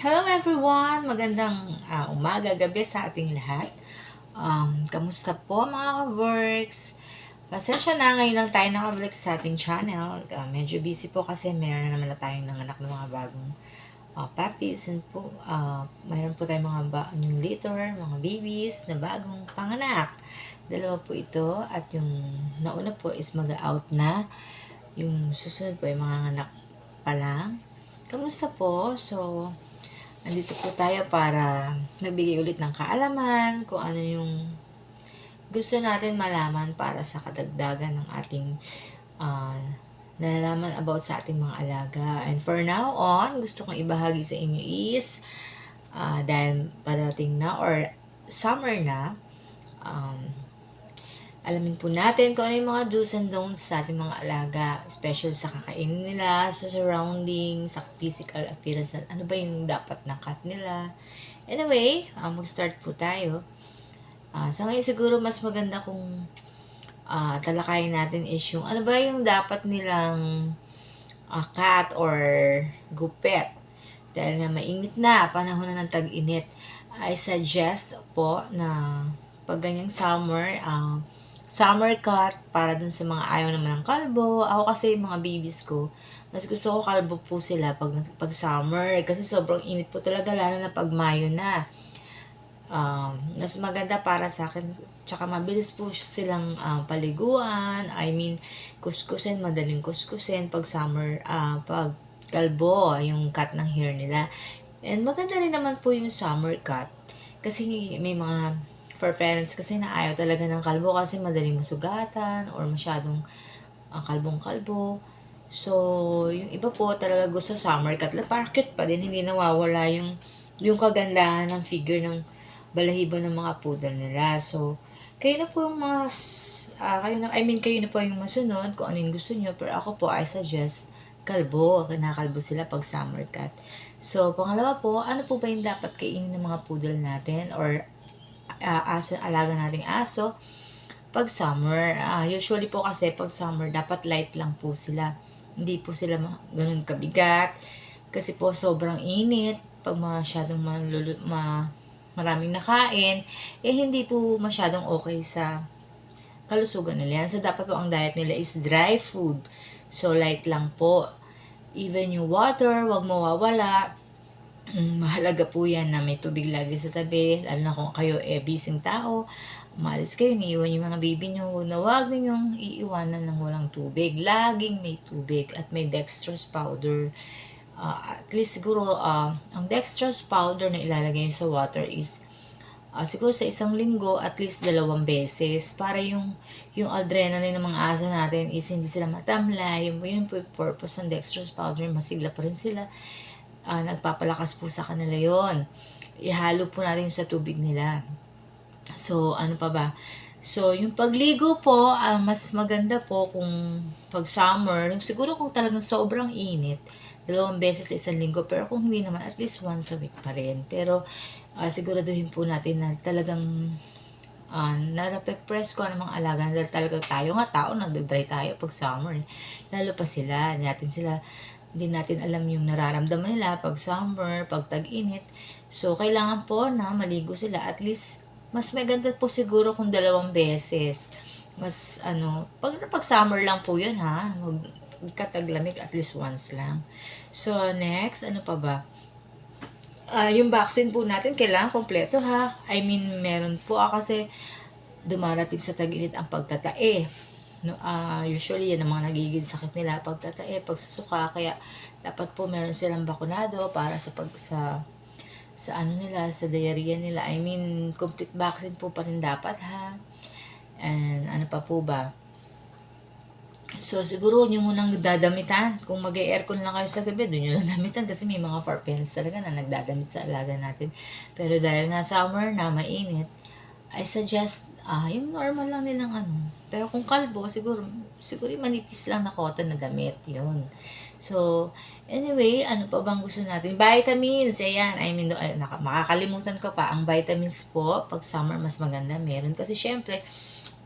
Hello everyone! Magandang uh, umaga, gabi sa ating lahat. Um, kamusta po mga ka-works? Pasensya na, ngayon lang tayo nakabalik sa ating channel. Uh, medyo busy po kasi meron na naman na tayong nanganak ng mga bagong uh, puppies. And po, uh, mayroon po tayong mga ba- new litter, mga babies na bagong panganak. Dalawa po ito at yung nauna po is mag-out na. Yung susunod po ay mga anak pa lang. Kamusta po? So, Nandito po tayo para magbigay ulit ng kaalaman kung ano yung gusto natin malaman para sa kadagdagan ng ating uh, nalalaman about sa ating mga alaga. And for now on, gusto kong ibahagi sa inyo is uh, dahil padating na or summer na, um, alamin po natin kung ano yung mga do's and don'ts sa ating mga alaga, especially sa kakainin nila, sa surrounding, sa physical appearance, ano ba yung dapat na cut nila. Anyway, uh, mag-start po tayo. Uh, sa ngayon siguro mas maganda kung uh, talakayin natin is yung ano ba yung dapat nilang uh, cut or gupet. Dahil nga mainit na, panahon na ng tag-init. I suggest po na pag ganyang summer, uh, summer cut para dun sa mga ayaw naman ng kalbo. Ako kasi mga babies ko, mas gusto ko kalbo po sila pag, pag summer. Kasi sobrang init po talaga, lalo na pag Mayo na. Um, mas maganda para sa akin, tsaka mabilis po silang uh, paliguan. I mean, kuskusin, madaling kuskusin pag summer, uh, pag kalbo, yung cut ng hair nila. And maganda rin naman po yung summer cut. Kasi may mga for parents kasi na ayaw talaga ng kalbo kasi madaling masugatan or masyadong uh, kalbong-kalbo. So, yung iba po talaga gusto summer cut. Parang cute pa din, hindi nawawala yung, yung kagandahan ng figure ng balahibo ng mga poodle nila. So, kayo na po yung mga, uh, kayo na, I mean, kayo na po yung masunod kung ano yung gusto nyo. Pero ako po, I suggest kalbo. Kinakalbo sila pag summer cut. So, pangalawa po, ano po ba yung dapat kainin ng mga poodle natin or uh, aso, alaga nating aso pag summer. Uh, usually po kasi pag summer, dapat light lang po sila. Hindi po sila ganun kabigat. Kasi po sobrang init. Pag masyadong malulu- ma- maraming nakain, eh hindi po masyadong okay sa kalusugan nila. So, dapat po ang diet nila is dry food. So, light lang po. Even yung water, wag mawawala. Mm, mahalaga po yan na may tubig lagi sa tabi, lalo na kung kayo eh busy tao, umalis kayo, niiwan yung mga baby nyo, huwag na huwag ninyong iiwanan ng walang tubig. Laging may tubig at may dextrose powder. Uh, at least siguro, uh, ang dextrose powder na ilalagay sa water is uh, siguro sa isang linggo at least dalawang beses para yung yung adrenaline ng mga aso natin is hindi sila matamlay. Yun po yung purpose ng dextrose powder, masigla pa rin sila uh, nagpapalakas po sa kanila yon Ihalo po natin sa tubig nila. So, ano pa ba? So, yung pagligo po, uh, mas maganda po kung pag summer, siguro kung talagang sobrang init, dalawang beses sa isang linggo, pero kung hindi naman, at least once a week pa rin. Pero, uh, siguraduhin po natin na talagang uh, narape-press ko ng mga alaga dahil talaga tayo nga tao, nagdadry tayo pag summer. Lalo pa sila, natin sila hindi natin alam yung nararamdaman nila pag summer, pag tag-init. So, kailangan po na maligo sila. At least, mas maganda po siguro kung dalawang beses. Mas, ano, pag, pag summer lang po yun, ha? Mag, kataglamig at least once lang. So, next, ano pa ba? Uh, yung vaccine po natin, kailangan kompleto, ha? I mean, meron po ah, kasi dumarating sa tag-init ang pagtatae No, uh, usually, yan ang mga nagiging sakit nila pag tatae, pag susuka. Kaya, dapat po meron silang bakunado para sa pag sa sa ano nila, sa diarrhea nila. I mean, complete vaccine po pa rin dapat ha. And ano pa po ba? So, siguro nyo munang dadamitan. Kung mag aircon lang kayo sa gabi, doon nyo lang damitan. Kasi may mga far parents talaga na nagdadamit sa alaga natin. Pero dahil nga summer na, mainit, I suggest, ah, yung normal lang nilang ano. Pero kung kalbo, siguro, siguro manipis lang na cotton na damit. Yun. So, anyway, ano pa bang gusto natin? Vitamins, ayan. I mean, ay, naka, makakalimutan ko pa. Ang vitamins po, pag summer, mas maganda meron. Kasi syempre,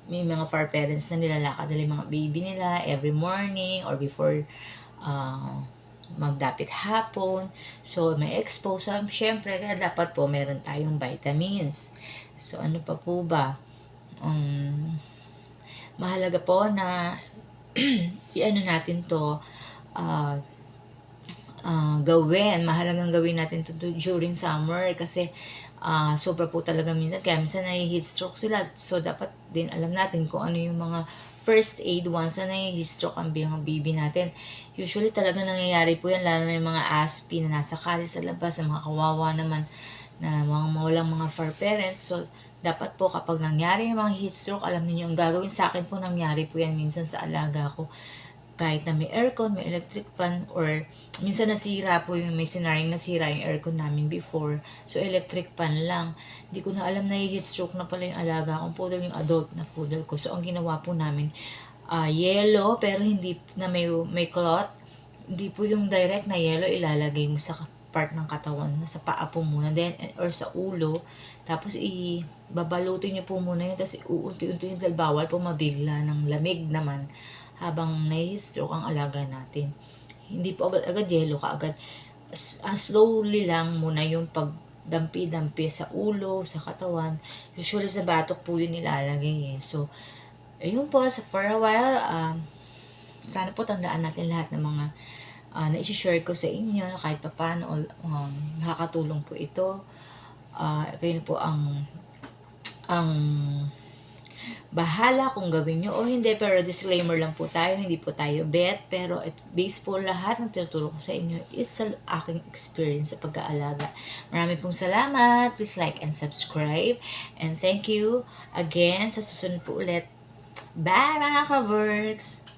may mga far parents na nilalakad nila mga baby nila every morning or before uh, magdapit hapon. So, may expose. So, syempre, dapat po meron tayong vitamins. So, ano pa po ba? Um, mahalaga po na i-ano natin to ah, ah, gawin. Mahalagang gawin natin to du- during summer kasi ah sobra po talaga minsan. Kaya minsan nai-heat stroke sila. So, dapat din alam natin kung ano yung mga first aid once na nai-heat stroke ang baby natin. Usually talaga nangyayari po yan, lalo na yung mga ASPI na nasa kali sa labas, na mga kawawa naman na mga mawalang mga far parents. So, dapat po kapag nangyari yung mga heat stroke, alam niyo ang gagawin sa akin po nangyari po yan minsan sa alaga ko kahit na may aircon, may electric fan, or minsan nasira po yung may scenario nasira yung aircon namin before. So, electric fan lang. Hindi ko na alam na heat stroke na pala yung alaga kong poodle, yung adult na poodle ko. So, ang ginawa po namin, ah yellow, pero hindi na may, may cloth. Hindi po yung direct na yellow ilalagay mo sa part ng katawan, sa paa po muna, then, or sa ulo. Tapos, i babalutin niyo po muna yun, tapos uunti-unti dahil bawal po mabigla ng lamig naman habang nai-stroke ang alaga natin. Hindi po agad-agad yelo ka agad. Ah, slowly lang muna yung pagdampi-dampi sa ulo, sa katawan. Usually sa batok po yun nilalagay eh. So, ayun po, sa for a while, um, sana po tandaan natin lahat ng mga uh, na-share ko sa inyo na kahit pa paano um, nakakatulong po ito. Uh, kayo na po ang ang bahala kung gawin nyo o hindi. Pero disclaimer lang po tayo, hindi po tayo bet. Pero it's based po lahat ng tinuturo ko sa inyo is sa aking experience sa pag-aalaga. Marami pong salamat. Please like and subscribe. And thank you again sa susunod po ulit. Bye mga ka-works!